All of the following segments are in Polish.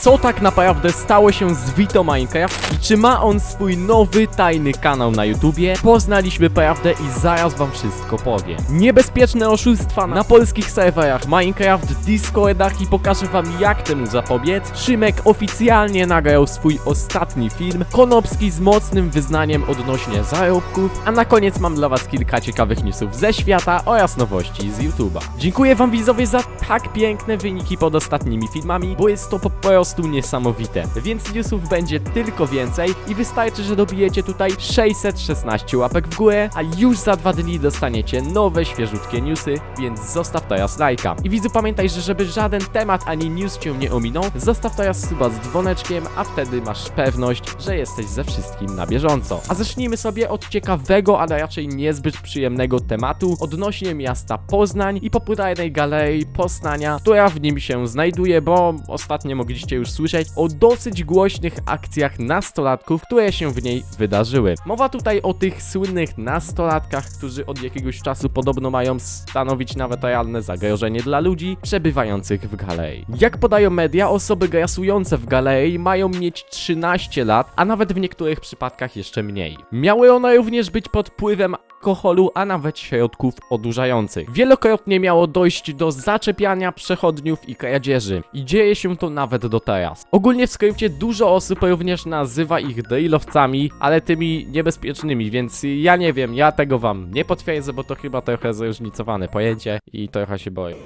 co tak naprawdę stało się z Vito Minecraft i czy ma on swój nowy tajny kanał na YouTubie. Poznaliśmy prawdę i zaraz wam wszystko powiem. Niebezpieczne oszustwa na polskich serwerach Minecraft, Discordach i pokażę wam jak temu zapobiec. Szymek oficjalnie nagrał swój ostatni film, Konopski z mocnym wyznaniem odnośnie zarobków, a na koniec mam dla was kilka ciekawych newsów ze świata oraz nowości z YouTube'a. Dziękuję wam widzowie za tak piękne wyniki pod ostatnimi filmami, bo jest to po prostu niesamowite. Więc newsów będzie tylko więcej i wystarczy, że dobijecie tutaj 616 łapek w górę, a już za dwa dni dostaniecie nowe, świeżutkie newsy, więc zostaw teraz lajka. I widzu pamiętaj, że żeby żaden temat ani news cię nie ominął, zostaw teraz suba z dzwoneczkiem, a wtedy masz pewność, że jesteś ze wszystkim na bieżąco. A zacznijmy sobie od ciekawego, ale raczej niezbyt przyjemnego tematu odnośnie miasta Poznań i popularnej galerii Poznania, która w nim się znajduje, bo ostatnio mogliście już słyszeć o dosyć głośnych akcjach nastolatków, które się w niej wydarzyły. Mowa tutaj o tych słynnych nastolatkach, którzy od jakiegoś czasu podobno mają stanowić nawet realne zagrożenie dla ludzi przebywających w galerii. Jak podają media, osoby grasujące w galerii mają mieć 13 lat, a nawet w niektórych przypadkach jeszcze mniej. Miały one również być pod wpływem alkoholu, a nawet środków odurzających. Wielokrotnie miało dojść do zaczepiania przechodniów i kradzieży. I dzieje się to nawet do teraz. Ogólnie w skrócie dużo osób również nazywa ich drillowcami, ale tymi niebezpiecznymi, więc ja nie wiem, ja tego wam nie potwierdzę, bo to chyba trochę zróżnicowane pojęcie i trochę się boję.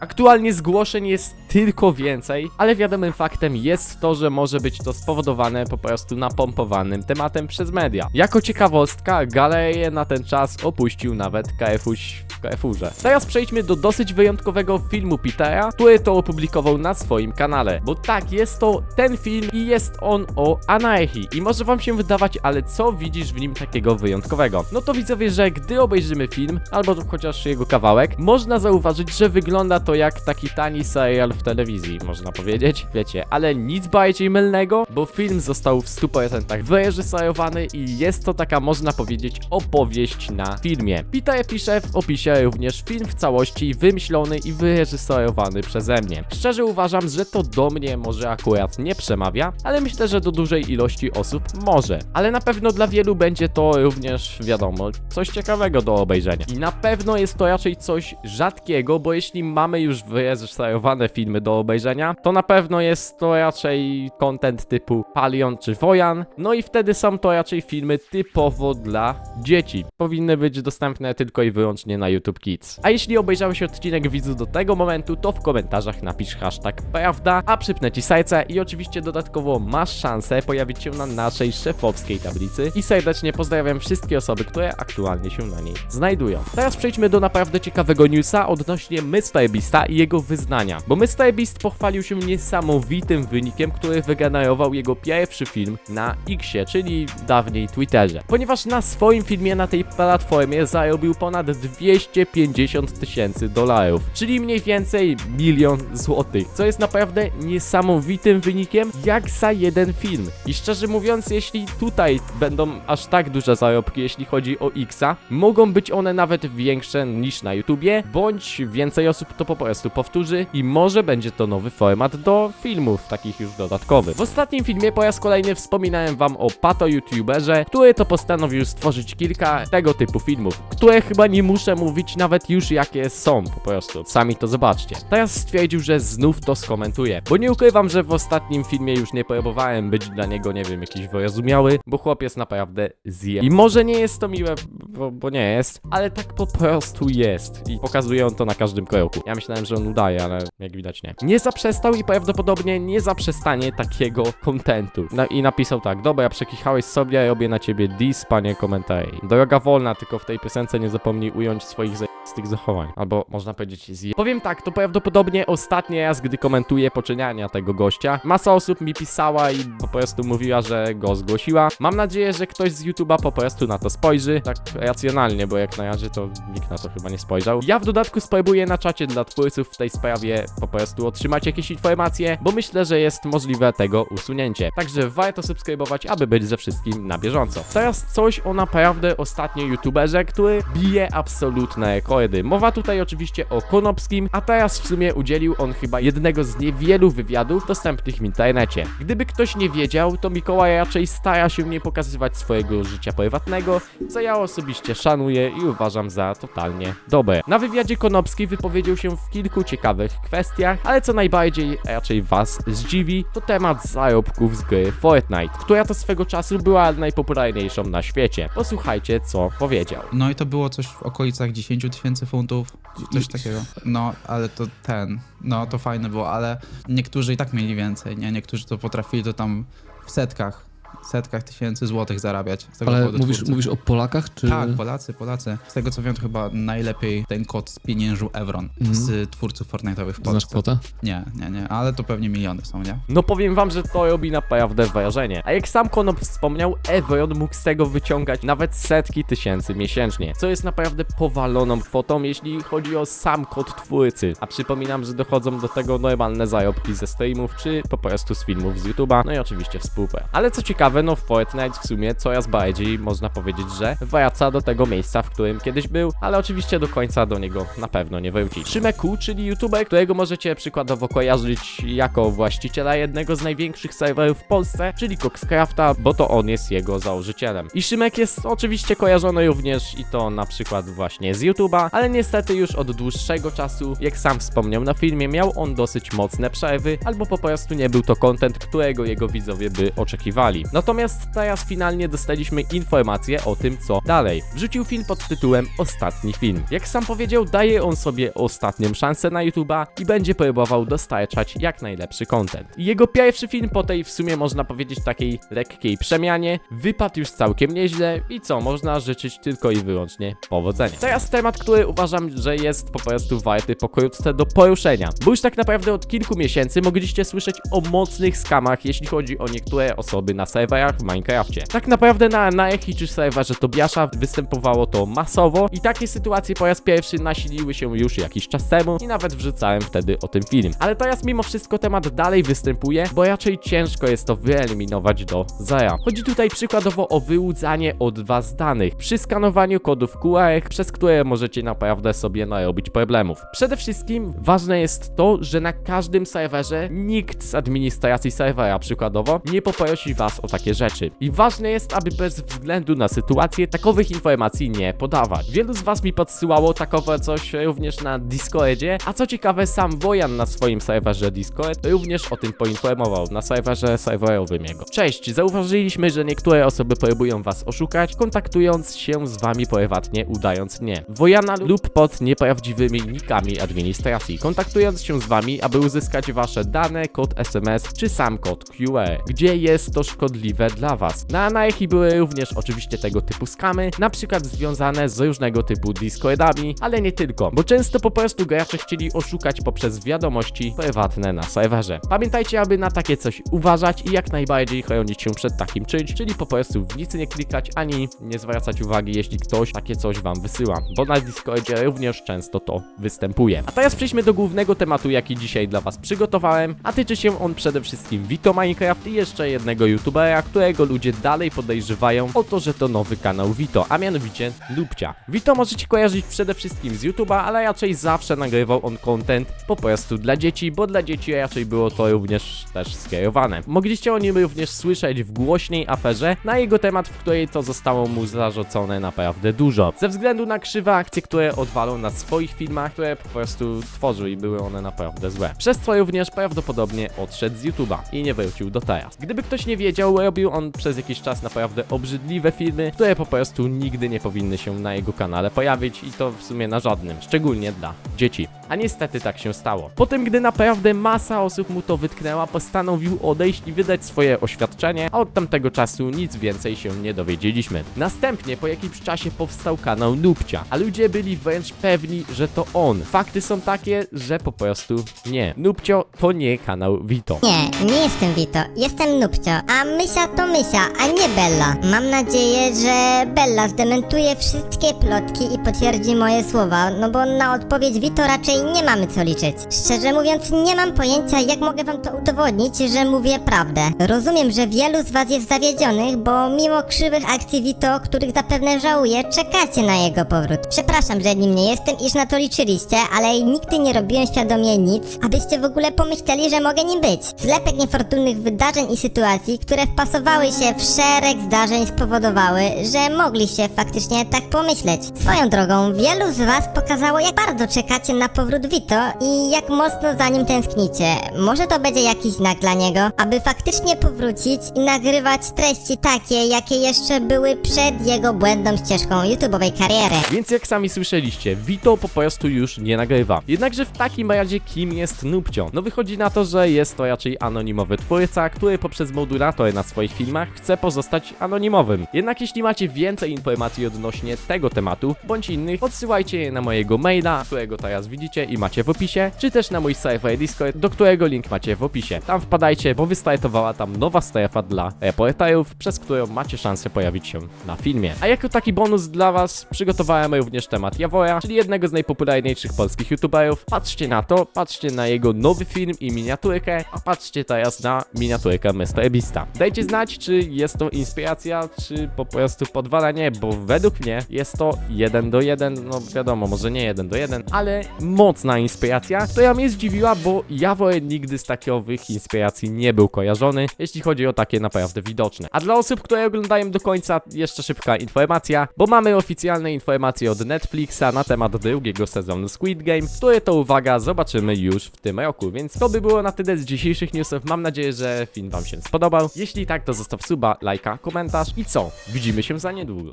Aktualnie zgłoszeń jest tylko więcej, ale wiadomym faktem jest to, że może być to spowodowane po prostu napompowanym tematem przez media. Jako ciekawostka, galerię na ten czas opuścił nawet KFuś w KFurze. Teraz przejdźmy do dosyć wyjątkowego filmu Petera, który to opublikował na swoim kanale. Bo tak, jest to ten film i jest on o anarchii. I może wam się wydawać, ale co widzisz w nim takiego wyjątkowego? No to widzowie, że gdy obejrzymy film, albo chociaż jego kawałek, można zauważyć, że wygląda to jak taki tani serial w telewizji, można powiedzieć. Wiecie, ale nic bardziej mylnego, bo film został w 100% wyreżyserowany i jest to taka, można powiedzieć, opowieść na filmie. Peter pisze w opisie również film w całości wymyślony i wyreżyserowany przeze mnie. Szczerze uważam, że to do mnie może akurat nie przemawia, ale myślę, że do dużej ilości osób może. Ale na pewno dla wielu będzie to również, wiadomo, coś ciekawego do obejrzenia. I na pewno jest to raczej coś rzadkiego, bo jeśli mamy już wyreżyserowane filmy do obejrzenia, to na pewno jest to raczej content typu Palion czy Wojan, no i wtedy są to raczej filmy typowo dla dzieci. Powinny być dostępne tylko i wyłącznie na YouTube Kids. A jeśli obejrzałeś odcinek widzu do tego momentu, to w komentarzach napisz hashtag prawda, a przypnę ci serce i oczywiście dodatkowo masz szansę pojawić się na naszej szefowskiej tablicy i serdecznie pozdrawiam wszystkie osoby, które aktualnie się na niej znajdują. Teraz przejdźmy do naprawdę ciekawego newsa odnośnie MrBeasta i jego wyznania, bo MrBeast pochwalił się niesamowitym wynikiem, który wygenerował jego pierwszy film na Xie, czyli dawniej Twitterze. Ponieważ na swoim filmie na tej platformie zarobił ponad 250 tysięcy dolarów, czyli mniej więcej milion złotych, co jest naprawdę niesamowitym wynikiem jak za jeden film. I szczerze mówiąc, jeśli tutaj będą aż tak duże zarobki, jeśli chodzi o Xa, mogą być one nawet większe niż na YouTubie, bądź więcej osób to po prostu powtórzy i może będzie to nowy format do filmów takich już dodatkowych. W ostatnim filmie po raz kolejny wspominałem wam o pato youtuberze, który to postanowił stworzyć kilka tego typu filmów, które chyba nie muszę mówić nawet już jakie są po prostu. Sami to zobaczcie. Teraz stwierdził, że znów to skomentuje, bo nie ukrywam, że w ostatnim filmie już nie próbowałem być dla niego, nie wiem, jakiś wyrozumiały, bo chłop jest naprawdę zje. I może nie jest to miłe, bo, bo nie jest, ale tak po prostu jest. I pokazuje on to na każdym kroku. Ja myślałem, że on udaje, ale jak widać nie. Nie zaprzestał i prawdopodobnie nie zaprzestanie takiego kontentu. No i napisał tak, dobra, przekichałeś sobie, robię na ciebie dis, panie komentarzy. Droga wolna, tylko w tej piosence nie zapomnij ująć swoich zajebistych zachowań. Albo można powiedzieć zje... Powiem tak, to prawdopodobnie ostatni raz, gdy komentuję poczyniania tego gościa. Masa osób mi pisała i po prostu mówiła, że go zgłosiła. Mam nadzieję, że ktoś z YouTube'a po prostu na to spojrzy, tak racjonalnie, bo jak na razie to nikt na to chyba nie spojrzał. Ja w dodatku spróbuję na czacie dla twórców w tej sprawie po prostu prostu otrzymać jakieś informacje, bo myślę, że jest możliwe tego usunięcie. Także warto subskrybować, aby być ze wszystkim na bieżąco. Teraz coś o naprawdę ostatnio youtuberze, który bije absolutne rekordy. Mowa tutaj oczywiście o Konopskim, a teraz w sumie udzielił on chyba jednego z niewielu wywiadów dostępnych w internecie. Gdyby ktoś nie wiedział, to Mikołaj raczej stara się nie pokazywać swojego życia prywatnego, co ja osobiście szanuję i uważam za totalnie dobre. Na wywiadzie Konopski wypowiedział się w kilku ciekawych kwestiach, ale co najbardziej raczej was zdziwi, to temat zarobków z gry Fortnite, która to swego czasu była najpopularniejszą na świecie. Posłuchajcie, co powiedział. No i to było coś w okolicach 10 tysięcy funtów, coś takiego. No, ale to ten, no to fajne było, ale niektórzy i tak mieli więcej, nie? Niektórzy to potrafili to tam w setkach, setkach tysięcy złotych zarabiać. Z tego Ale mówisz, mówisz o Polakach, czy... Tak, Polacy, Polacy. Z tego co wiem, to chyba najlepiej ten kod spieniężył Evron Mhm. z twórców Fortnite'owych w Znasz Polsce. kwotę? Nie, nie, nie, ale to pewnie miliony są, nie? No powiem wam, że to robi naprawdę wrażenie. A jak sam Konop wspomniał, Evron mógł z tego wyciągać nawet setki tysięcy miesięcznie, co jest naprawdę powaloną kwotą, jeśli chodzi o sam kod twórcy. A przypominam, że dochodzą do tego normalne zarobki ze streamów, czy po prostu z filmów z YouTube'a, no i oczywiście współpre. Ale co ciekawe, no Fortnite w sumie coraz bardziej, można powiedzieć, że wraca do tego miejsca, w którym kiedyś był, ale oczywiście do końca do niego na pewno nie wróci. Szymeku, czyli youtuber, którego możecie przykładowo kojarzyć jako właściciela jednego z największych serwerów w Polsce, czyli Coxcrafta, bo to on jest jego założycielem. I Szymek jest oczywiście kojarzony również i to na przykład właśnie z YouTube'a, ale niestety już od dłuższego czasu, jak sam wspomniał na filmie, miał on dosyć mocne przerwy, albo po prostu nie był to content, którego jego widzowie by oczekiwali. Natomiast teraz finalnie dostaliśmy informację o tym, co dalej. Wrzucił film pod tytułem Ostatni film. Jak sam powiedział, daje on sobie ostatnią szansę na YouTube'a i będzie próbował dostarczać jak najlepszy content. Jego pierwszy film po tej w sumie można powiedzieć takiej lekkiej przemianie wypadł już całkiem nieźle i co, można życzyć tylko i wyłącznie powodzenia. Teraz temat, który uważam, że jest po prostu warty pokrótce do poruszenia, bo już tak naprawdę od kilku miesięcy mogliście słyszeć o mocnych skamach, jeśli chodzi o niektóre osoby na serwerach w Minecrafcie. Tak naprawdę na Naechi czy serwerze Tobiasza występowało to masowo i takie sytuacje po raz pierwszy nasiliły się już jakiś czas temu i nawet wrzucałem wtedy o tym film. Ale teraz mimo wszystko temat dalej występuje, bo raczej ciężko jest to wyeliminować do zera. Chodzi tutaj przykładowo o wyłudzanie od was danych przy skanowaniu kodów QR, przez które możecie naprawdę sobie narobić problemów. Przede wszystkim ważne jest to, że na każdym serwerze nikt z administracji serwera przykładowo nie poprosi was o takie rzeczy. I ważne jest, aby bez względu na sytuację takowych informacji nie podawać. Wielu z was mi podsyłało takowe coś również na Discordzie, a co ciekawe sam Wojan na swoim serwerze Discord również o tym poinformował na serwerze serwerowym jego. Cześć, zauważyliśmy, że niektóre osoby próbują was oszukać, kontaktując się z wami prywatnie, udając nie. Wojana lub pod nieprawdziwymi nikami administracji, kontaktując się z wami, aby uzyskać wasze dane, kod SMS czy sam kod QR, gdzie jest to szkodliwe dla was. Na Anaechi były również oczywiście tego typu skamy, na przykład związane z różnego typu Discordami, ale nie tylko, bo często po prostu gracze chcieli oszukać poprzez wiadomości prywatne na serwerze. Pamiętajcie, aby na takie coś uważać i jak najbardziej chronić się przed takim czymś, czyli po prostu w nic nie klikać ani nie zwracać uwagi, jeśli ktoś takie coś wam wysyła, bo na Discordzie również często to występuje. A teraz przejdźmy do głównego tematu, jaki dzisiaj dla was przygotowałem, a tyczy się on przede wszystkim Vito Minecraft i jeszcze jednego youtubera, którego ludzie dalej podejrzewają o to, że to nowy kanał Vito, a mianowicie Lubcia. Vito możecie kojarzyć przede wszystkim z YouTube'a, ale raczej zawsze nagrywał on content po prostu dla dzieci, bo dla dzieci raczej było to również też skierowane. Mogliście o nim również słyszeć w głośnej aferze na jego temat, w której to zostało mu zarzucone naprawdę dużo. Ze względu na krzywe akcje, które odwalał na swoich filmach, które po prostu tworzył i były one naprawdę złe. Przez co również prawdopodobnie odszedł z YouTube'a i nie wrócił do teraz. Gdyby ktoś nie wiedział, robił on przez jakiś czas naprawdę obrzydliwe filmy, które po prostu nigdy nie powinny się na jego kanale pojawić i to w sumie na żadnym, szczególnie dla dzieci. A niestety tak się stało. Potem, gdy naprawdę masa osób mu to wytknęła, postanowił odejść i wydać swoje oświadczenie, a od tamtego czasu nic więcej się nie dowiedzieliśmy. Następnie po jakimś czasie powstał kanał Nubcia, a ludzie byli wręcz pewni, że to on. Fakty są takie, że po prostu nie. Nubcio to nie kanał Vito. Nie, nie jestem Vito, jestem Nupcio, a my Mysia to Mysia, a nie Bella. Mam nadzieję, że Bella zdementuje wszystkie plotki i potwierdzi moje słowa, no bo na odpowiedź Vito raczej nie mamy co liczyć. Szczerze mówiąc, nie mam pojęcia, jak mogę wam to udowodnić, że mówię prawdę. Rozumiem, że wielu z was jest zawiedzionych, bo mimo krzywych akcji Vito, których zapewne żałuję, czekacie na jego powrót. Przepraszam, że nim nie jestem, iż na to liczyliście, ale nigdy nie robiłem świadomie nic, abyście w ogóle pomyśleli, że mogę nim być. Zlepek niefortunnych wydarzeń i sytuacji, które wpasowały się w szereg zdarzeń spowodowały, że mogliście faktycznie tak pomyśleć. Swoją drogą, wielu z was pokazało, jak bardzo czekacie na powrót Vito i jak mocno za nim tęsknicie. Może to będzie jakiś znak dla niego, aby faktycznie powrócić i nagrywać treści takie, jakie jeszcze były przed jego błędną ścieżką YouTube'owej kariery. Więc jak sami słyszeliście, Vito po prostu już nie nagrywa. Jednakże w takim razie kim jest Nupcio? No wychodzi na to, że jest to raczej anonimowy twórca, który poprzez modulatory na swoich filmach chce pozostać anonimowym. Jednak jeśli macie więcej informacji odnośnie tego tematu, bądź innych, odsyłajcie je na mojego maila, którego teraz widzicie i macie w opisie, czy też na mój serwer Discord, do którego link macie w opisie. Tam wpadajcie, bo wystartowała tam nowa strefa dla reporterów, przez którą macie szansę pojawić się na filmie. A jako taki bonus dla was przygotowałem również temat Jawora, czyli jednego z najpopularniejszych polskich youtuberów. Patrzcie na to, patrzcie na jego nowy film i miniaturkę, a patrzcie teraz na miniaturkę Mr. Beasta. Dajcie znać, czy jest to inspiracja, czy po prostu podwalanie, bo według mnie jest to 1 do 1, no wiadomo, może nie 1 do 1, ale mocna inspiracja, która mnie zdziwiła, bo Jawor nigdy z takowych inspiracji nie był kojarzony, jeśli chodzi o takie naprawdę widoczne. A dla osób, które oglądają do końca, jeszcze szybka informacja, bo mamy oficjalne informacje od Netflixa na temat drugiego sezonu Squid Game, które to uwaga, zobaczymy już w tym roku, więc to by było na tyle z dzisiejszych newsów. Mam nadzieję, że film wam się spodobał. Jeśli tak, to zostaw suba, lajka, komentarz i co? Widzimy się za niedługo.